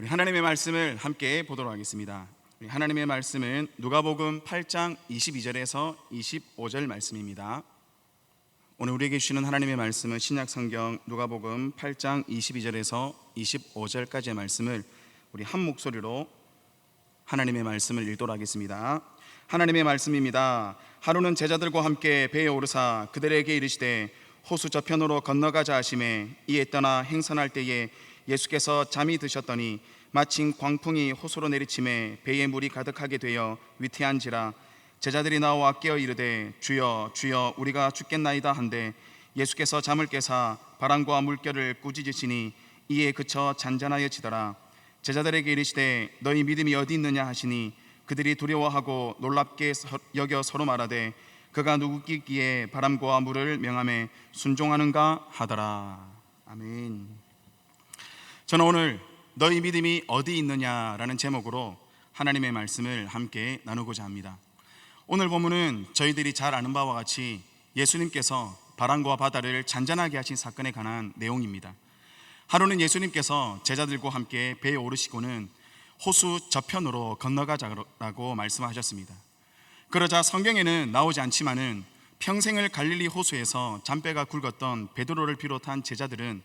우리 하나님의 말씀을 함께 보도록 하겠습니다. 하나님의 말씀은 누가복음 8장 22절에서 25절 말씀입니다. 오늘 우리에게 주시는 하나님의 말씀은 신약 성경 누가복음 8장 22절에서 25절까지의 말씀을 우리 한 목소리로 하나님의 말씀을 읽도록 하겠습니다. 하나님의 말씀입니다. 하루는 제자들과 함께 배에 오르사 그들에게 이르시되 호수 저편으로 건너가자 하심에 이에 떠나 행선할 때에 예수께서 잠이 드셨더니 마침 광풍이 호수로 내리침에 배에 물이 가득하게 되어 위태한지라 제자들이 나와 깨어 이르되 주여 주여 우리가 죽겠나이다 한데 예수께서 잠을 깨사 바람과 물결을 꾸짖으시니 이에 그쳐 잔잔하여지더라 제자들에게 이르시되 너희 믿음이 어디 있느냐 하시니 그들이 두려워하고 놀랍게 서- 여겨 서로 말하되 그가 누구기에 바람과 물을 명함에 순종하는가 하더라 아멘. 저는 오늘 너희 믿음이 어디 있느냐라는 제목으로 하나님의 말씀을 함께 나누고자 합니다. 오늘 본문은 저희들이 잘 아는 바와 같이 예수님께서 바람과 바다를 잔잔하게 하신 사건에 관한 내용입니다. 하루는 예수님께서 제자들과 함께 배에 오르시고는 호수 저편으로 건너가자라고 말씀하셨습니다. 그러자 성경에는 나오지 않지만은 평생을 갈릴리 호수에서 잔배가 굵었던 베드로를 비롯한 제자들은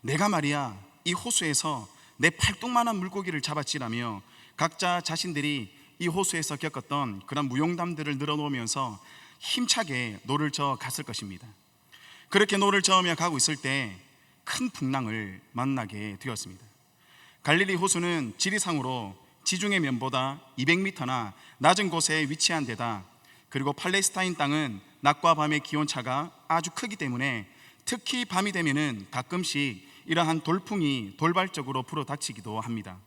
내가 말이야 이 호수에서 내 팔뚝만한 물고기를 잡았지라며 각자 자신들이 이 호수에서 겪었던 그런 무용담들을 늘어놓으면서 힘차게 노를 저어 갔을 것입니다. 그렇게 노를 저으며 가고 있을 때 큰 풍랑을 만나게 되었습니다. 갈릴리 호수는 지리상으로 지중해 면보다 200m나 낮은 곳에 위치한 데다 그리고 팔레스타인 땅은 낮과 밤의 기온차가 아주 크기 때문에 특히 밤이 되면은 가끔씩 이러한 돌풍이 돌발적으로 불어 닥치기도 합니다.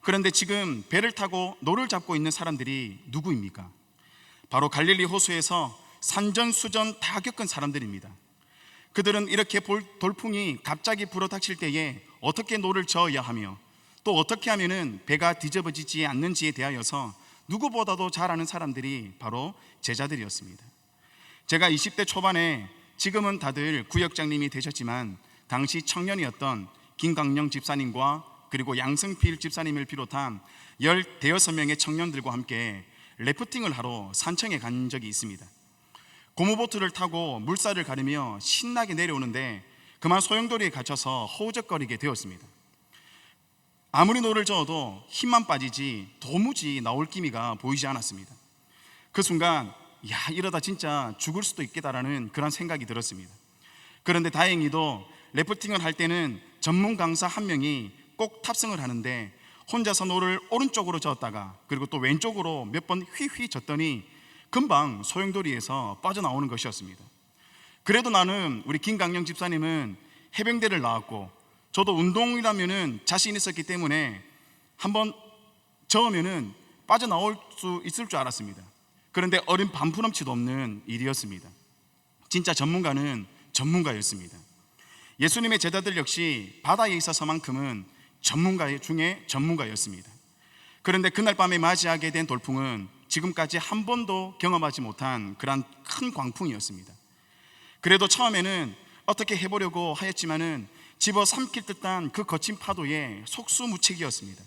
그런데 지금 배를 타고 노를 잡고 있는 사람들이 누구입니까? 바로 갈릴리 호수에서 산전수전 다 겪은 사람들입니다. 그들은 이렇게 볼- 돌풍이 갑자기 불어 닥칠 때에 어떻게 노를 저어야 하며 또 어떻게 하면은 배가 뒤집어지지 않는지에 대하여서 누구보다도 잘 아는 사람들이 바로 제자들이었습니다. 제가 20대 초반에 지금은 다들 구역장님이 되셨지만 당시 청년이었던 김강령 집사님과 그리고 양승필 집사님을 비롯한 16명의 청년들과 함께 래프팅을 하러 산청에 간 적이 있습니다. 고무보트를 타고 물살을 가르며 신나게 내려오는데 그만 소용돌이에 갇혀서 허우적거리게 되었습니다. 아무리 노를 저어도 힘만 빠지지 도무지 나올 기미가 보이지 않았습니다. 그 순간 야 이러다 진짜 죽을 수도 있겠다라는 그런 생각이 들었습니다. 그런데 다행히도 래프팅을 할 때는 전문 강사 한 명이 꼭 탑승을 하는데 혼자서 노를 오른쪽으로 저었다가 그리고 또 왼쪽으로 몇 번 휘휘 졌더니 금방 소용돌이에서 빠져나오는 것이었습니다. 그래도 나는 우리 김강령 집사님은 해병대를 나왔고 저도 운동이라면은 자신 있었기 때문에 한번 저으면은 빠져나올 수 있을 줄 알았습니다. 그런데 어린 반푸넘치도 없는 일이었습니다. 진짜 전문가는 전문가였습니다. 예수님의 제자들 역시 바다에 있어서만큼은 전문가 중에 전문가였습니다. 그런데 그날 밤에 맞이하게 된 돌풍은 지금까지 한 번도 경험하지 못한 그러한 큰 광풍이었습니다. 그래도 처음에는 어떻게 해보려고 하였지만은 집어 삼킬 듯한 그 거친 파도에 속수무책이었습니다.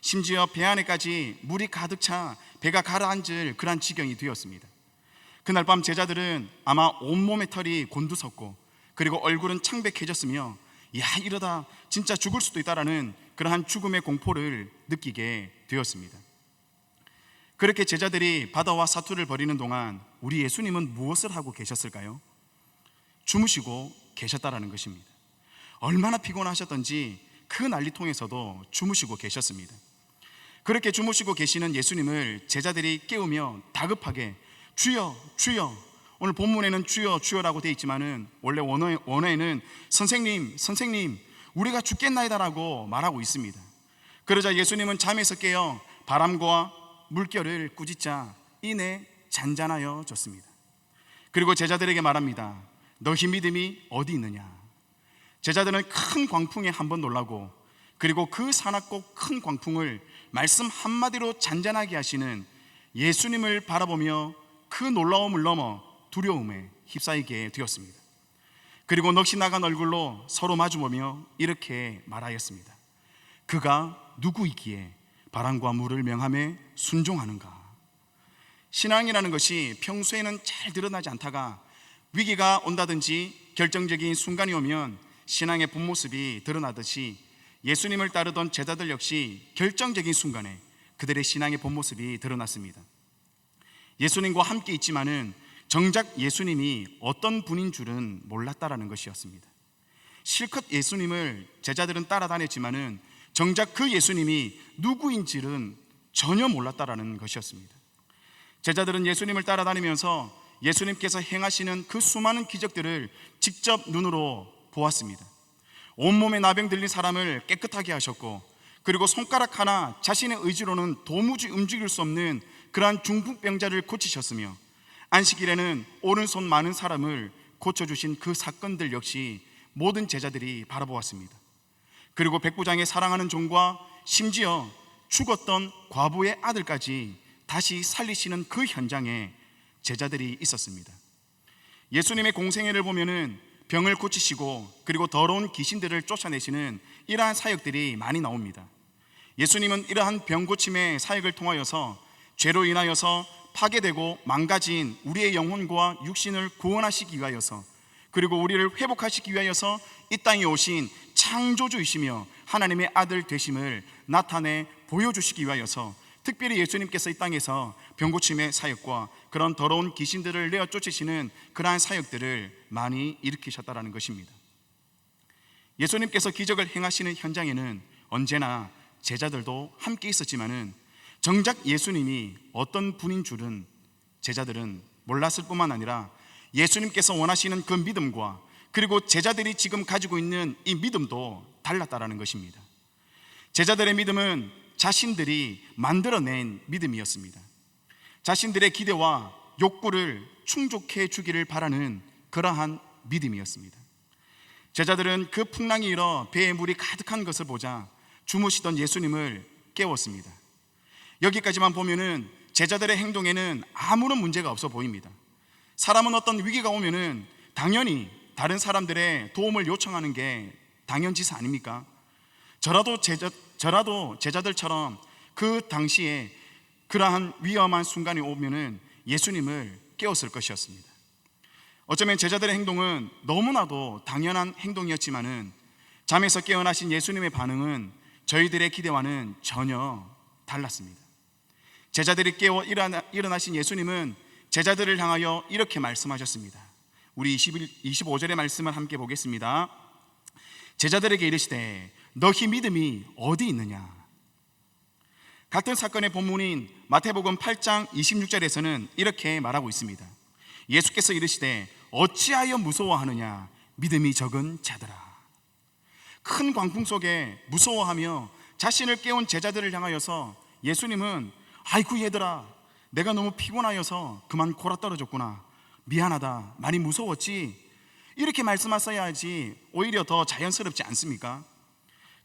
심지어 배 안에까지 물이 가득 차 배가 가라앉을 그런 지경이 되었습니다. 그날 밤 제자들은 아마 온몸의 털이 곤두섰고 그리고 얼굴은 창백해졌으며 야 이러다 진짜 죽을 수도 있다라는 그러한 죽음의 공포를 느끼게 되었습니다. 그렇게 제자들이 바다와 사투를 벌이는 동안 우리 예수님은 무엇을 하고 계셨을까요? 주무시고 계셨다라는 것입니다. 얼마나 피곤하셨던지 그 난리통에서도 주무시고 계셨습니다. 그렇게 주무시고 계시는 예수님을 제자들이 깨우며 다급하게 주여 주여 오늘 본문에는 주여 주여라고 되어 있지만은 원래 원어, 원어에는 선생님 선생님 우리가 죽겠나이다라고 말하고 있습니다. 그러자 예수님은 잠에서 깨어 바람과 물결을 꾸짖자 이내 잔잔하여 졌습니다. 그리고 제자들에게 말합니다. 너희 믿음이 어디 있느냐? 제자들은 큰 광풍에 한 번 놀라고 그리고 그 사납고 큰 광풍을 말씀 한마디로 잔잔하게 하시는 예수님을 바라보며 그 놀라움을 넘어 두려움에 휩싸이게 되었습니다. 그리고 넋이 나간 얼굴로 서로 마주보며 이렇게 말하였습니다. 그가 누구이기에 바람과 물을 명함에 순종하는가? 신앙이라는 것이 평소에는 잘 드러나지 않다가 위기가 온다든지 결정적인 순간이 오면 신앙의 본 모습이 드러나듯이 예수님을 따르던 제자들 역시 결정적인 순간에 그들의 신앙의 본 모습이 드러났습니다. 예수님과 함께 있지만은 정작 예수님이 어떤 분인 줄은 몰랐다라는 것이었습니다. 실컷 예수님을 제자들은 따라다녔지만은 정작 그 예수님이 누구인지는 전혀 몰랐다라는 것이었습니다. 제자들은 예수님을 따라다니면서 예수님께서 행하시는 그 수많은 기적들을 직접 눈으로 보았습니다. 온몸에 나병 들린 사람을 깨끗하게 하셨고 그리고 손가락 하나 자신의 의지로는 도무지 움직일 수 없는 그러한 중풍병자를 고치셨으며 안식일에는 오른손 많은 사람을 고쳐주신 그 사건들 역시 모든 제자들이 바라보았습니다. 그리고 백부장의 사랑하는 종과 심지어 죽었던 과부의 아들까지 다시 살리시는 그 현장에 제자들이 있었습니다. 예수님의 공생애를 보면은 병을 고치시고 그리고 더러운 귀신들을 쫓아내시는 이러한 사역들이 많이 나옵니다. 예수님은 이러한 병 고침의 사역을 통하여서 죄로 인하여서 파괴되고 망가진 우리의 영혼과 육신을 구원하시기 위하여서 그리고 우리를 회복하시기 위하여서 이 땅에 오신 창조주이시며 하나님의 아들 되심을 나타내 보여주시기 위하여서 특별히 예수님께서 이 땅에서 병고침의 사역과 그런 더러운 귀신들을 내어 쫓으시는 그러한 사역들을 많이 일으키셨다라는 것입니다. 예수님께서 기적을 행하시는 현장에는 언제나 제자들도 함께 있었지만은 정작 예수님이 어떤 분인 줄은 제자들은 몰랐을 뿐만 아니라 예수님께서 원하시는 그 믿음과 그리고 제자들이 지금 가지고 있는 이 믿음도 달랐다라는 것입니다. 제자들의 믿음은 자신들이 만들어낸 믿음이었습니다. 자신들의 기대와 욕구를 충족해 주기를 바라는 그러한 믿음이었습니다. 제자들은 그 풍랑이 일어 배에 물이 가득한 것을 보자 주무시던 예수님을 깨웠습니다. 여기까지만 보면은 제자들의 행동에는 아무런 문제가 없어 보입니다. 사람은 어떤 위기가 오면은 당연히 다른 사람들의 도움을 요청하는 게 당연지사 아닙니까? 저라도 제자 저라도 제자들처럼 그 당시에 그러한 위험한 순간이 오면은 예수님을 깨웠을 것이었습니다. 어쩌면 제자들의 행동은 너무나도 당연한 행동이었지만은 잠에서 깨어나신 예수님의 반응은 저희들의 기대와는 전혀 달랐습니다. 제자들이 깨어 일어나, 일어나 신 예수님은 제자들을 향하여 이렇게 말씀하셨습니다. 우리 21, 25절의 말씀을 함께 보겠습니다. 제자들에게 이르시되 너희 믿음이 어디 있느냐? 같은 사건의 본문인 마태복음 8장 26절에서는 이렇게 말하고 있습니다. 예수께서 이르시되 어찌하여 무서워하느냐? 믿음이 적은 자들아. 큰 광풍 속에 무서워하며 자신을 깨운 제자들을 향하여서 예수님은 아이고 얘들아. 내가 너무 피곤하여서 그만 골아 떨어졌구나. 미안하다. 많이 무서웠지? 이렇게 말씀하셔야지 오히려 더 자연스럽지 않습니까?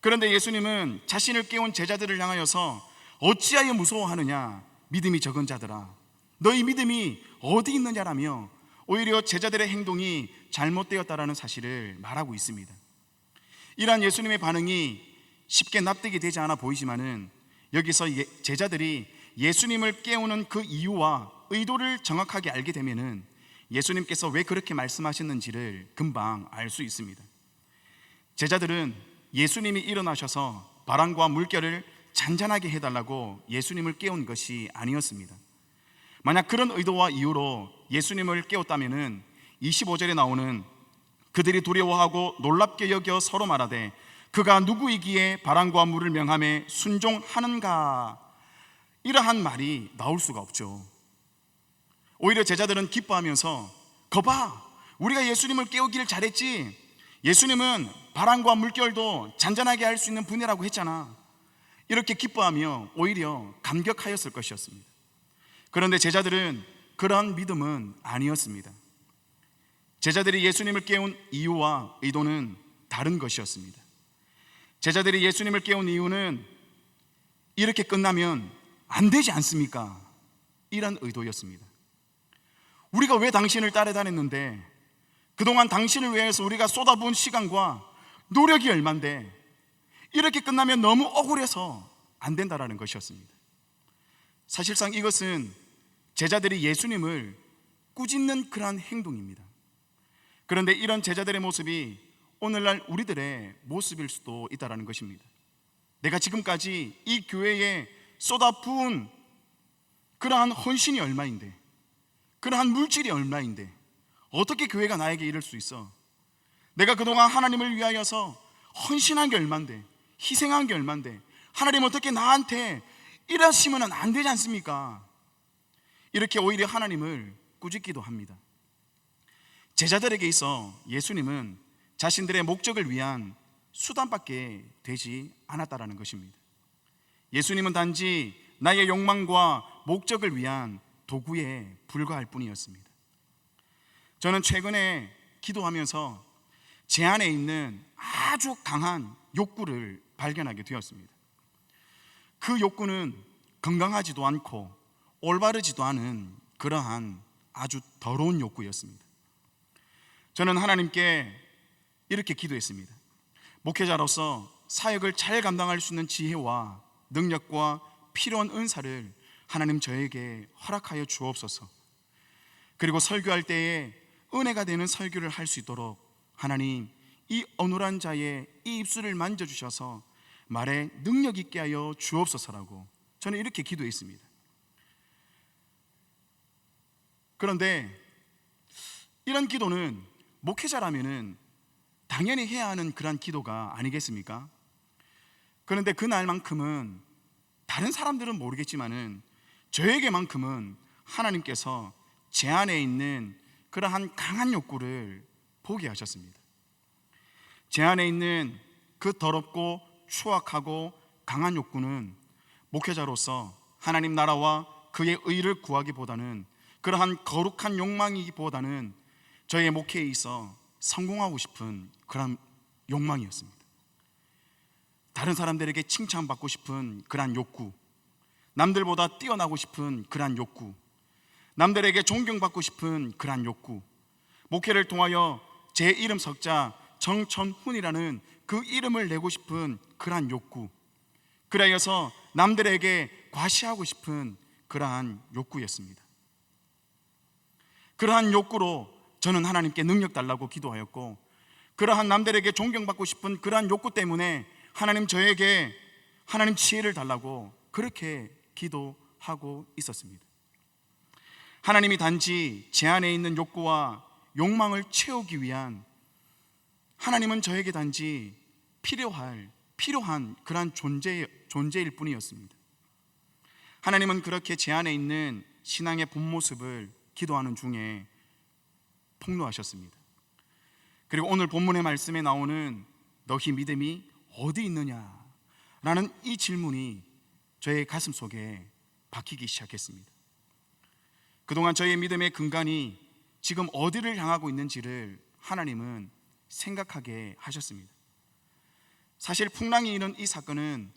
그런데 예수님은 자신을 깨운 제자들을 향하여서 어찌하여 무서워하느냐? 믿음이 적은 자들아. 너희 믿음이 어디 있느냐라며 오히려 제자들의 행동이 잘못되었다라는 사실을 말하고 있습니다. 이러한 예수님의 반응이 쉽게 납득이 되지 않아 보이지만은 여기서 예, 제자들이 예수님을 깨우는 그 이유와 의도를 정확하게 알게 되면은 예수님께서 왜 그렇게 말씀하셨는지를 금방 알 수 있습니다. 제자들은 예수님이 일어나셔서 바람과 물결을 잔잔하게 해달라고 예수님을 깨운 것이 아니었습니다. 만약 그런 의도와 이유로 예수님을 깨웠다면은 25절에 나오는 그들이 두려워하고 놀랍게 여겨 서로 말하되 그가 누구이기에 바람과 물을 명함에 순종하는가 이러한 말이 나올 수가 없죠. 오히려 제자들은 기뻐하면서 거봐 우리가 예수님을 깨우기를 잘했지. 예수님은 바람과 물결도 잔잔하게 할 수 있는 분이라고 했잖아. 이렇게 기뻐하며 오히려 감격하였을 것이었습니다. 그런데 제자들은 그러한 믿음은 아니었습니다. 제자들이 예수님을 깨운 이유와 의도는 다른 것이었습니다. 제자들이 예수님을 깨운 이유는 이렇게 끝나면 안 되지 않습니까? 이런 의도였습니다 우리가 왜 당신을 따라다녔는데 그동안 당신을 위해서 우리가 쏟아부은 시간과 노력이 얼만데 이렇게 끝나면 너무 억울해서 안 된다라는 것이었습니다. 사실상 이것은 제자들이 예수님을 꾸짖는 그러한 행동입니다. 그런데 이런 제자들의 모습이 오늘날 우리들의 모습일 수도 있다라는 것입니다. 내가 지금까지 이 교회에 쏟아 부은 그러한 헌신이 얼마인데, 그러한 물질이 얼마인데, 어떻게 교회가 나에게 이럴 수 있어? 내가 그동안 하나님을 위하여서 헌신한 게 얼만데, 희생한 게 얼만데, 하나님 어떻게 나한테 이러시면 안 되지 않습니까? 이렇게 오히려 하나님을 꾸짖기도 합니다. 제자들에게 있어 예수님은 자신들의 목적을 위한 수단밖에 되지 않았다라는 것입니다. 예수님은 단지 나의 욕망과 목적을 위한 도구에 불과할 뿐이었습니다. 저는 최근에 기도하면서 제 안에 있는 아주 강한 욕구를 발견하게 되었습니다. 그 욕구는 건강하지도 않고 올바르지도 않은 그러한 아주 더러운 욕구였습니다. 저는 하나님께 이렇게 기도했습니다. 목회자로서 사역을 잘 감당할 수 있는 지혜와 능력과 필요한 은사를 하나님 저에게 허락하여 주옵소서. 그리고 설교할 때에 은혜가 되는 설교를 할 수 있도록 하나님 이 어눌한 자의 이 입술을 만져 주셔서 말에 능력 있게 하여 주옵소서라고 저는 이렇게 기도했습니다. 그런데 이런 기도는 목회자라면은 당연히 해야 하는 그런 기도가 아니겠습니까? 그런데 그날만큼은 다른 사람들은 모르겠지만은 저에게만큼은 하나님께서 제 안에 있는 그러한 강한 욕구를 보게 하셨습니다. 제 안에 있는 그 더럽고 추악하고 강한 욕구는 목회자로서 하나님 나라와 그의 의를 구하기보다는 그러한 거룩한 욕망이기보다는 저의 목회에 있어 성공하고 싶은 그런 욕망이었습니다. 다른 사람들에게 칭찬받고 싶은 그러한 욕구, 남들보다 뛰어나고 싶은 그러한 욕구, 남들에게 존경받고 싶은 그러한 욕구, 목회를 통하여 제 이름 석자 정천훈이라는 그 이름을 내고 싶은 그러한 욕구, 그래서 남들에게 과시하고 싶은 그러한 욕구였습니다. 그러한 욕구로 저는 하나님께 능력 달라고 기도하였고 그러한 남들에게 존경받고 싶은 그러한 욕구 때문에 하나님 저에게 하나님 지혜를 달라고 그렇게 기도하고 있었습니다. 하나님이 단지 제 안에 있는 욕구와 욕망을 채우기 위한 하나님은 저에게 단지 필요할 필요한 그러한 존재 존재일 뿐이었습니다. 하나님은 그렇게 제 안에 있는 신앙의 본 모습을 기도하는 중에 폭로하셨습니다. 그리고 오늘 본문의 말씀에 나오는 너희 믿음이 어디 있느냐? 라는 이 질문이 저의 가슴 속에 박히기 시작했습니다. 그동안 저의 믿음의 근간이 지금 어디를 향하고 있는지를 하나님은 생각하게 하셨습니다. 사실 풍랑이 이는 이 사건은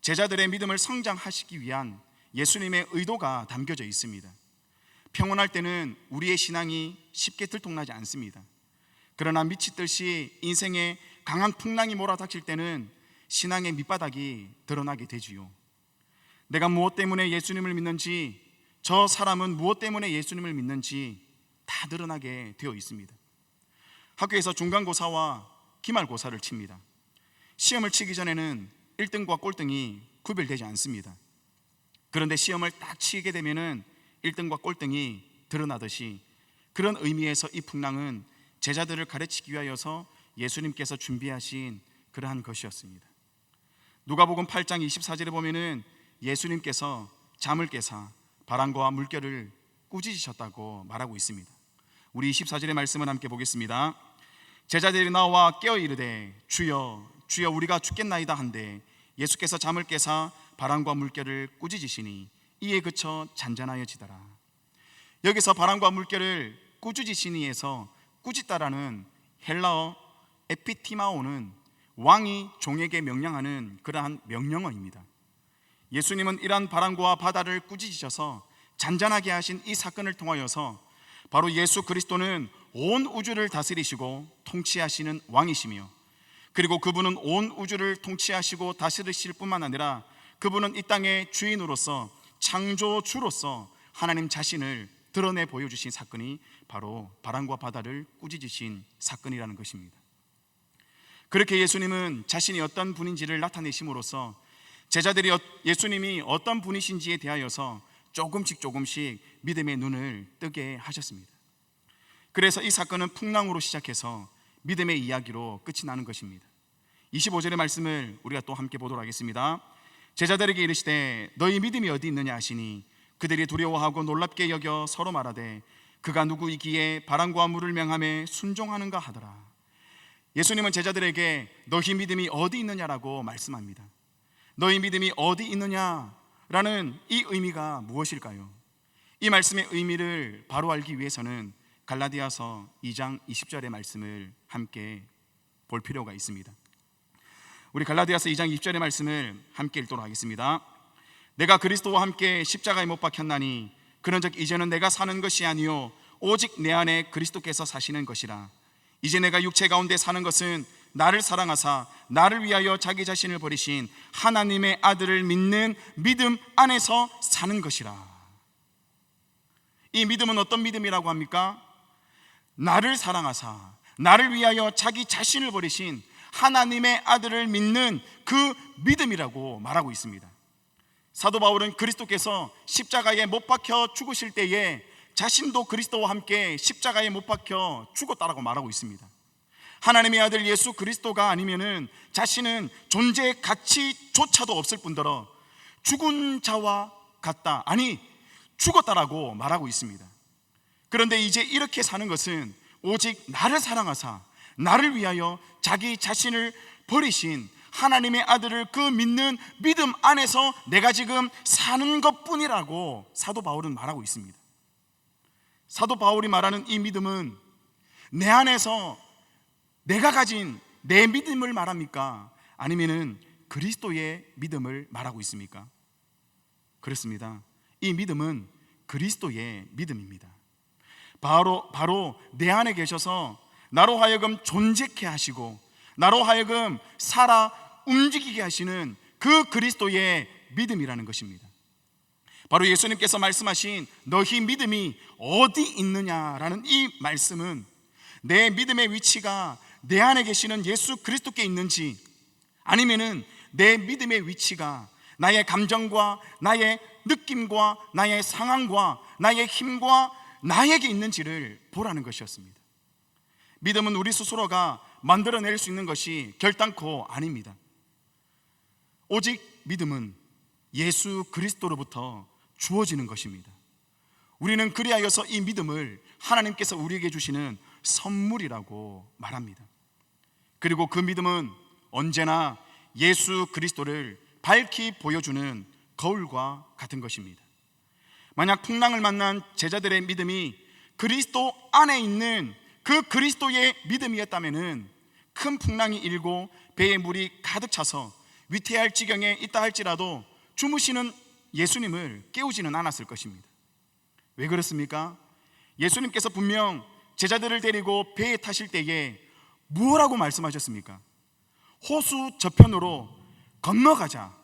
제자들의 믿음을 성장하시기 위한 예수님의 의도가 담겨져 있습니다. 평온할 때는 우리의 신앙이 쉽게 들통나지 않습니다. 그러나 미치듯이 인생에 강한 풍랑이 몰아닥칠 때는 신앙의 밑바닥이 드러나게 되지요. 내가 무엇 때문에 예수님을 믿는지, 저 사람은 무엇 때문에 예수님을 믿는지 다 드러나게 되어 있습니다. 학교에서 중간고사와 기말고사를 칩니다. 시험을 치기 전에는 1등과 꼴등이 구별되지 않습니다. 그런데 시험을 딱 치게 되면은 1등과 꼴등이 드러나듯이 그런 의미에서 이 풍랑은 제자들을 가르치기 위하여서 예수님께서 준비하신 그러한 것이었습니다. 누가복음 8장 24절에 보면은 예수님께서 잠을 깨사 바람과 물결을 꾸짖으셨다고 말하고 있습니다. 우리 24절의 말씀을 함께 보겠습니다. 제자들이 나와 깨어 이르되 주여 주여 우리가 죽겠나이다 한데 예수께서 잠을 깨사 바람과 물결을 꾸짖으시니 이에 그쳐 잔잔하여지더라. 여기서 바람과 물결을 꾸짖으시니에서 꾸짖다라는 헬라어 에피티마오는 왕이 종에게 명령하는 그러한 명령어입니다. 예수님은 이러한 바람과 바다를 꾸짖으셔서 잔잔하게 하신 이 사건을 통하여서 바로 예수 그리스도는 온 우주를 다스리시고 통치하시는 왕이시며 그리고 그분은 온 우주를 통치하시고 다스리실 뿐만 아니라 그분은 이 땅의 주인으로서 창조주로서 하나님 자신을 드러내 보여주신 사건이 바로 바람과 바다를 꾸짖으신 사건이라는 것입니다. 그렇게 예수님은 자신이 어떤 분인지를 나타내심으로써 제자들이 어- 예수님이 어떤 분이신지에 대하여서 조금씩 조금씩 믿음의 눈을 뜨게 하셨습니다. 그래서 이 사건은 풍랑으로 시작해서 믿음의 이야기로 끝이 나는 것입니다. 25절의 말씀을 우리가 또 함께 보도록 하겠습니다. 제자들에게 이르시되 너희 믿음이 어디 있느냐 하시니 그들이 두려워하고 놀랍게 여겨 서로 말하되 그가 누구이기에 바람과 물을 명함에 순종하는가 하더라. 예수님은 제자들에게 너희 믿음이 어디 있느냐라고 말씀합니다. 너희 믿음이 어디 있느냐라는 이 의미가 무엇일까요? 이 말씀의 의미를 바로 알기 위해서는 갈라디아서 2장 20절의 말씀을 함께 볼 필요가 있습니다. 우리 갈라디아서 2장 20절의 말씀을 함께 읽도록 하겠습니다. 내가 그리스도와 함께 십자가에 못 박혔나니 그런즉 이제는 내가 사는 것이 아니요 오직 내 안에 그리스도께서 사시는 것이라. 이제 내가 육체 가운데 사는 것은 나를 사랑하사 나를 위하여 자기 자신을 버리신 하나님의 아들을 믿는 믿음 안에서 사는 것이라. 이 믿음은 어떤 믿음이라고 합니까? 나를 사랑하사 나를 위하여 자기 자신을 버리신 하나님의 아들을 믿는 그 믿음이라고 말하고 있습니다. 사도 바울은 그리스도께서 십자가에 못 박혀 죽으실 때에 자신도 그리스도와 함께 십자가에 못 박혀 죽었다라고 말하고 있습니다. 하나님의 아들 예수 그리스도가 아니면은 자신은 존재의 가치조차도 없을 뿐더러 죽은 자와 같다. 아니, 죽었다라고 말하고 있습니다. 그런데 이제 이렇게 사는 것은 오직 나를 사랑하사 나를 위하여 자기 자신을 버리신 하나님의 아들을 그 믿는 믿음 안에서 내가 지금 사는 것 뿐이라고 사도 바울은 말하고 있습니다. 사도 바울이 말하는 이 믿음은 내 안에서 내가 가진 내 믿음을 말합니까? 아니면은 그리스도의 믿음을 말하고 있습니까? 그렇습니다. 이 믿음은 그리스도의 믿음입니다. 바로 바로 내 안에 계셔서 나로 하여금 존재케 하시고 나로 하여금 살아 움직이게 하시는 그 그리스도의 믿음이라는 것입니다. 바로 예수님께서 말씀하신 너희 믿음이 어디 있느냐라는 이 말씀은 내 믿음의 위치가 내 안에 계시는 예수 그리스도께 있는지 아니면은 내 믿음의 위치가 나의 감정과 나의 느낌과 나의 상황과 나의 힘과 나에게 있는지를 보라는 것이었습니다. 믿음은 우리 스스로가 만들어낼 수 있는 것이 결단코 아닙니다. 오직 믿음은 예수 그리스도로부터 주어지는 것입니다. 우리는 그리하여서 이 믿음을 하나님께서 우리에게 주시는 선물이라고 말합니다. 그리고 그 믿음은 언제나 예수 그리스도를 밝히 보여주는 거울과 같은 것입니다. 만약 풍랑을 만난 제자들의 믿음이 그리스도 안에 있는 그 그리스도의 믿음이었다면은 큰 풍랑이 일고 배에 물이 가득 차서 위태할 지경에 있다 할지라도 주무시는 예수님을 깨우지는 않았을 것입니다. 왜 그렇습니까? 예수님께서 분명 제자들을 데리고 배에 타실 때에 무엇라고 말씀하셨습니까? 호수 저편으로 건너가자.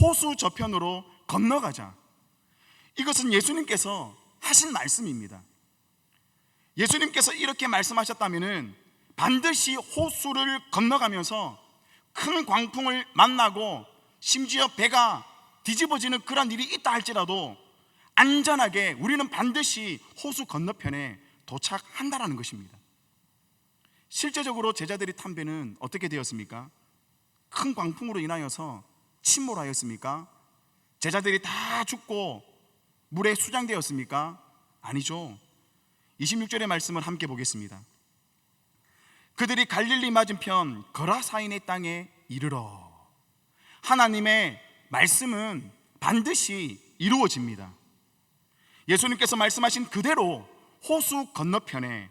호수 저편으로 건너가자. 이것은 예수님께서 하신 말씀입니다. 예수님께서 이렇게 말씀하셨다면은 반드시 호수를 건너가면서 큰 광풍을 만나고 심지어 배가 뒤집어지는 그런 일이 있다 할지라도 안전하게 우리는 반드시 호수 건너편에 도착한다라는 것입니다. 실제적으로 제자들이 탄 배는 어떻게 되었습니까? 큰 광풍으로 인하여서 침몰하였습니까? 제자들이 다 죽고 물에 수장되었습니까? 아니죠. 26절의 말씀을 함께 보겠습니다. 그들이 갈릴리 맞은편 거라사인의 땅에 이르러 하나님의 말씀은 반드시 이루어집니다. 예수님께서 말씀하신 그대로 호수 건너편에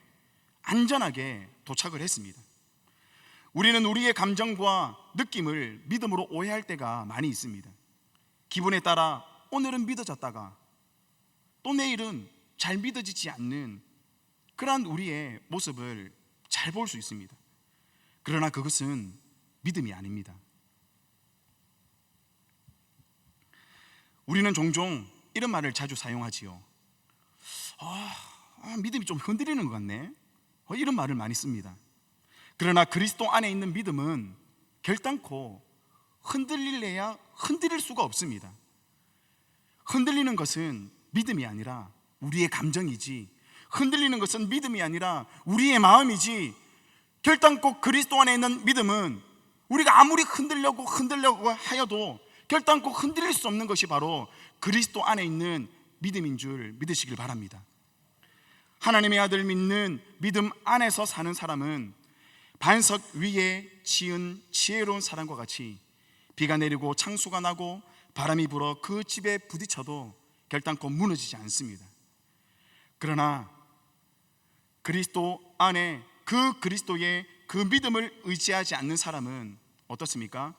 안전하게 도착을 했습니다. 우리는 우리의 감정과 느낌을 믿음으로 오해할 때가 많이 있습니다. 기분에 따라 오늘은 믿어졌다가 또 내일은 잘 믿어지지 않는 그러한 우리의 모습을 잘 볼 수 있습니다. 그러나 그것은 믿음이 아닙니다. 우리는 종종 이런 말을 자주 사용하지요. 아, 아, 믿음이 좀 흔들리는 것 같네. 어, 이런 말을 많이 씁니다. 그러나 그리스도 안에 있는 믿음은 결단코 흔들릴래야 흔들릴 수가 없습니다. 흔들리는 것은 믿음이 아니라 우리의 감정이지, 흔들리는 것은 믿음이 아니라 우리의 마음이지, 결단코 그리스도 안에 있는 믿음은 우리가 아무리 흔들려고 흔들려고 하여도 결단코 흔들릴 수 없는 것이 바로 그리스도 안에 있는 믿음인 줄 믿으시길 바랍니다. 하나님의 아들 믿는 믿음 안에서 사는 사람은 반석 위에 지은 지혜로운 사람과 같이 비가 내리고 창수가 나고 바람이 불어 그 집에 부딪혀도 결단코 무너지지 않습니다. 그러나 그리스도 안에 그 그리스도의 그 믿음을 의지하지 않는 사람은 어떻습니까?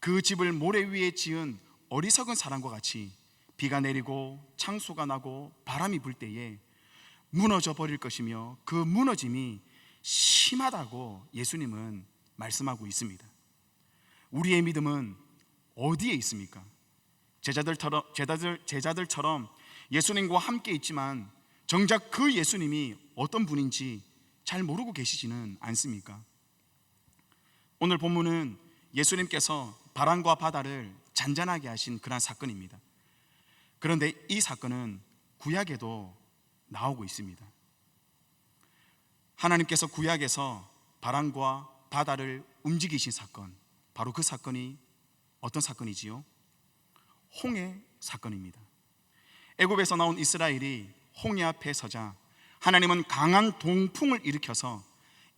그 집을 모래 위에 지은 어리석은 사람과 같이 비가 내리고 창수가 나고 바람이 불 때에 무너져 버릴 것이며 그 무너짐이 심하다고 예수님은 말씀하고 있습니다. 우리의 믿음은 어디에 있습니까? 제자들처럼, 제자들, 제자들처럼 예수님과 함께 있지만 정작 그 예수님이 어떤 분인지 잘 모르고 계시지는 않습니까? 오늘 본문은 예수님께서 바람과 바다를 잔잔하게 하신 그러한 사건입니다. 그런데 이 사건은 구약에도 나오고 있습니다. 하나님께서 구약에서 바람과 바다를 움직이신 사건, 바로 그 사건이 어떤 사건이지요? 홍해 사건입니다. 애굽에서 나온 이스라엘이 홍해 앞에 서자 하나님은 강한 동풍을 일으켜서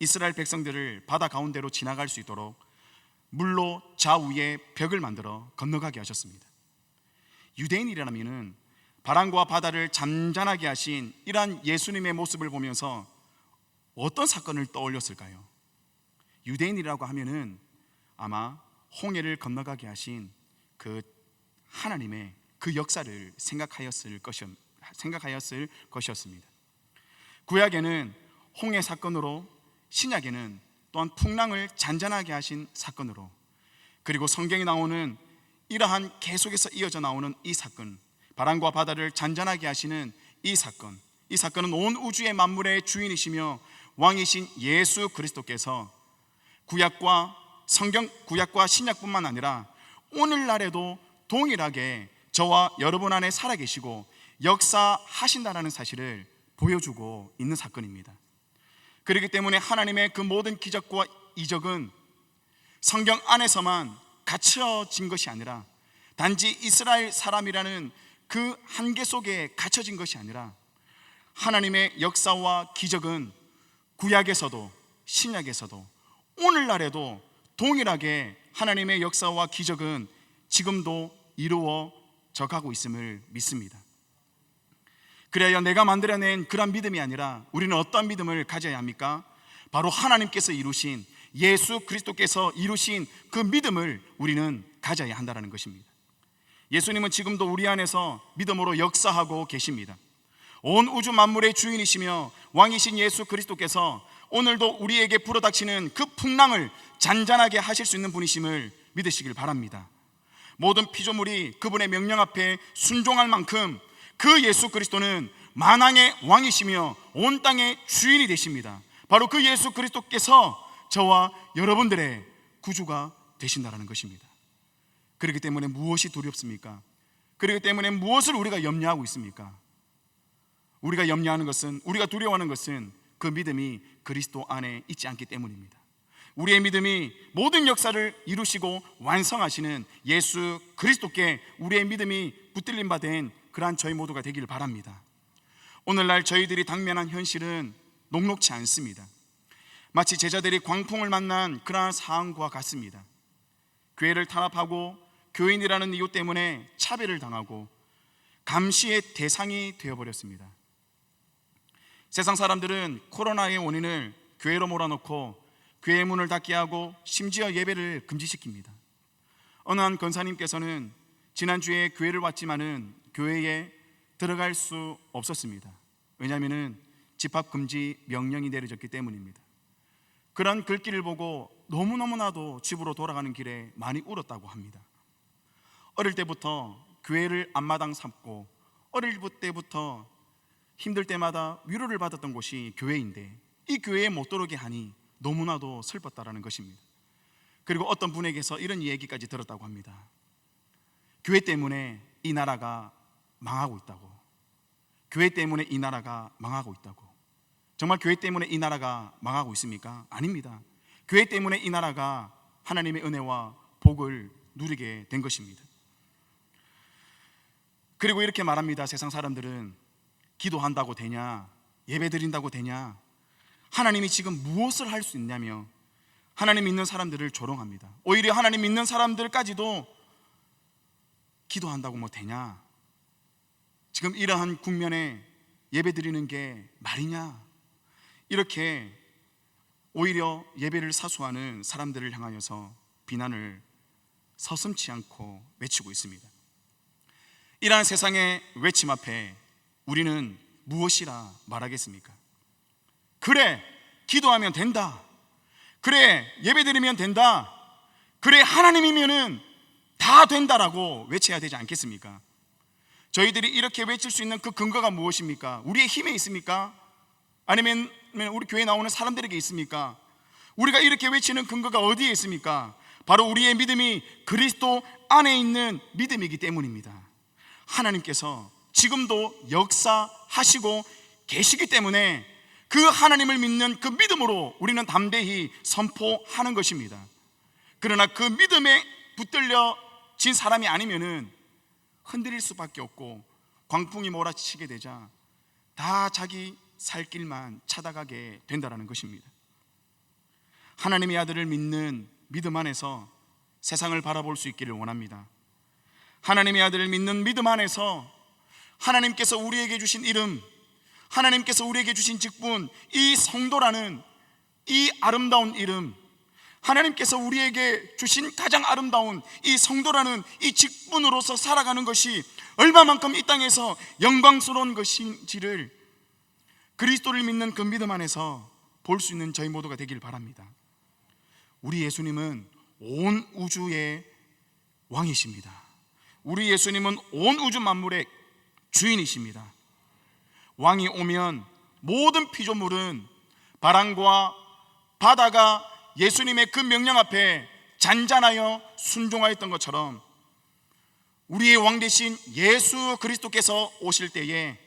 이스라엘 백성들을 바다 가운데로 지나갈 수 있도록 물로 좌우에 벽을 만들어 건너가게 하셨습니다. 유대인이라면은 바람과 바다를 잠잠하게 하신 이러한 예수님의 모습을 보면서 어떤 사건을 떠올렸을까요? 유대인이라고 하면은 아마 홍해를 건너가게 하신 그 하나님의 그 역사를 생각하였을 것이 생각하였을 것이었습니다. 구약에는 홍해 사건으로 신약에는 또한 풍랑을 잔잔하게 하신 사건으로 그리고 성경에 나오는 이러한 계속해서 이어져 나오는 이 사건 바람과 바다를 잔잔하게 하시는 이 사건 이 사건은 온 우주의 만물의 주인이시며 왕이신 예수 그리스도께서 구약과 성경 구약과 신약뿐만 아니라 오늘날에도 동일하게 저와 여러분 안에 살아계시고 역사하신다라는 사실을 보여주고 있는 사건입니다. 그렇기 때문에 하나님의 그 모든 기적과 이적은 성경 안에서만 갇혀진 것이 아니라 단지 이스라엘 사람이라는 그 한계 속에 갇혀진 것이 아니라 하나님의 역사와 기적은 구약에서도 신약에서도 오늘날에도 동일하게 하나님의 역사와 기적은 지금도 이루어져 가고 있음을 믿습니다. 그래야 내가 만들어낸 그런 믿음이 아니라 우리는 어떤 믿음을 가져야 합니까? 바로 하나님께서 이루신 예수 그리스도께서 이루신 그 믿음을 우리는 가져야 한다는 것입니다. 예수님은 지금도 우리 안에서 믿음으로 역사하고 계십니다. 온 우주 만물의 주인이시며 왕이신 예수 그리스도께서 오늘도 우리에게 불어닥치는 그 풍랑을 잔잔하게 하실 수 있는 분이심을 믿으시길 바랍니다. 모든 피조물이 그분의 명령 앞에 순종할 만큼 그 예수 그리스도는 만왕의 왕이시며 온 땅의 주인이 되십니다. 바로 그 예수 그리스도께서 저와 여러분들의 구주가 되신다라는 것입니다. 그렇기 때문에 무엇이 두렵습니까? 그렇기 때문에 무엇을 우리가 염려하고 있습니까? 우리가 염려하는 것은 우리가 두려워하는 것은 그 믿음이 그리스도 안에 있지 않기 때문입니다. 우리의 믿음이 모든 역사를 이루시고 완성하시는 예수 그리스도께 우리의 믿음이 붙들림 바된 그러한 저희 모두가 되기를 바랍니다. 오늘날 저희들이 당면한 현실은 녹록치 않습니다. 마치 제자들이 광풍을 만난 그러한 상황과 같습니다. 교회를 탄압하고 교인이라는 이유 때문에 차별을 당하고 감시의 대상이 되어버렸습니다. 세상 사람들은 코로나의 원인을 교회로 몰아넣고 교회 문을 닫게 하고 심지어 예배를 금지시킵니다. 어느 한 권사님께서는 지난주에 교회를 왔지만은 교회에 들어갈 수 없었습니다. 왜냐하면 집합 금지 명령이 내려졌기 때문입니다. 그런 글귀를 보고 너무너무나도 집으로 돌아가는 길에 많이 울었다고 합니다. 어릴 때부터 교회를 앞마당 삼고 어릴 때부터 힘들 때마다 위로를 받았던 곳이 교회인데 이 교회에 못 들어오게 하니 너무나도 슬펐다라는 것입니다. 그리고 어떤 분에게서 이런 얘기까지 들었다고 합니다. 교회 때문에 이 나라가 망하고 있다고. 교회 때문에 이 나라가 망하고 있다고. 정말 교회 때문에 이 나라가 망하고 있습니까? 아닙니다. 교회 때문에 이 나라가 하나님의 은혜와 복을 누리게 된 것입니다. 그리고 이렇게 말합니다. 세상 사람들은 기도한다고 되냐? 예배 드린다고 되냐? 하나님이 지금 무엇을 할 수 있냐며 하나님 믿는 사람들을 조롱합니다. 오히려 하나님 믿는 사람들까지도 기도한다고 뭐 되냐? 지금 이러한 국면에 예배 드리는 게 말이냐? 이렇게 오히려 예배를 사수하는 사람들을 향하여서 비난을 서슴치 않고 외치고 있습니다. 이러한 세상의 외침 앞에 우리는 무엇이라 말하겠습니까? 그래, 기도하면 된다. 그래, 예배 드리면 된다. 그래, 하나님이면은 다 된다라고 외쳐야 되지 않겠습니까? 저희들이 이렇게 외칠 수 있는 그 근거가 무엇입니까? 우리의 힘에 있습니까? 아니면 우리 교회 나오는 사람들에게 있습니까? 우리가 이렇게 외치는 근거가 어디에 있습니까? 바로 우리의 믿음이 그리스도 안에 있는 믿음이기 때문입니다. 하나님께서 지금도 역사하시고 계시기 때문에 그 하나님을 믿는 그 믿음으로 우리는 담대히 선포하는 것입니다. 그러나 그 믿음에 붙들려 진 사람이 아니면은 흔들릴 수밖에 없고 광풍이 몰아치게 되자 다 자기 살 길만 찾아가게 된다라는 것입니다. 하나님의 아들을 믿는 믿음 안에서 세상을 바라볼 수 있기를 원합니다. 하나님의 아들을 믿는 믿음 안에서 하나님께서 우리에게 주신 이름, 하나님께서 우리에게 주신 직분, 이 성도라는 이 아름다운 이름, 하나님께서 우리에게 주신 가장 아름다운 이 성도라는 이 직분으로서 살아가는 것이 얼마만큼 이 땅에서 영광스러운 것인지를 그리스도를 믿는 그 믿음 안에서 볼 수 있는 저희 모두가 되길 바랍니다. 우리 예수님은 온 우주의 왕이십니다. 우리 예수님은 온 우주 만물의 주인이십니다. 왕이 오면 모든 피조물은 바람과 바다가 예수님의 그 명령 앞에 잔잔하여 순종하였던 것처럼 우리의 왕 대신 예수 그리스도께서 오실 때에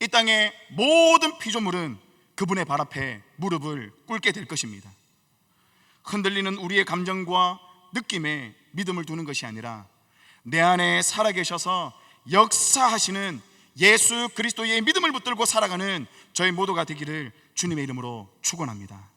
이 땅의 모든 피조물은 그분의 발 앞에 무릎을 꿇게 될 것입니다. 흔들리는 우리의 감정과 느낌에 믿음을 두는 것이 아니라 내 안에 살아계셔서 역사하시는 예수 그리스도의 믿음을 붙들고 살아가는 저희 모두가 되기를 주님의 이름으로 축원합니다.